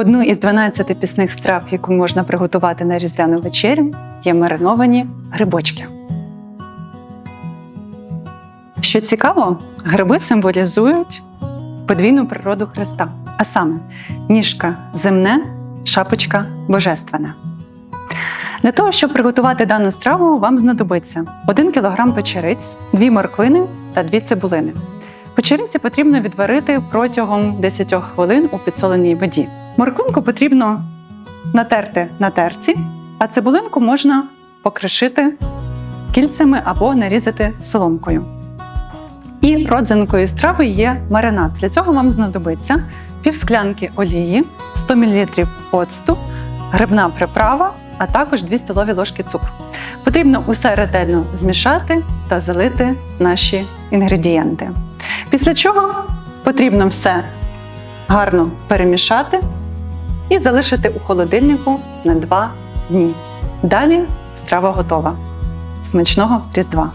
Одну із 12 пісних страв, яку можна приготувати на різдвяну вечерю, є мариновані грибочки. Що цікаво, гриби символізують подвійну природу Христа, а саме ніжка земне, шапочка божественна. Для того, щоб приготувати дану страву, вам знадобиться 1 кг печериць, 2 морквини та 2 цибулини. Печериці потрібно відварити протягом 10 хвилин у підсоленій воді. Морквинку потрібно натерти на терці, а цибулинку можна покришити кільцями або нарізати соломкою. І родзинкою страви є маринад. Для цього вам знадобиться півсклянки олії, 100 мл оцту, грибна приправа, а також 2 столові ложки цукру. Потрібно усе ретельно змішати та залити наші інгредієнти. Після чого потрібно все гарно перемішати і залишити у холодильнику на 2 дні. Далі страва готова. Смачного Різдва!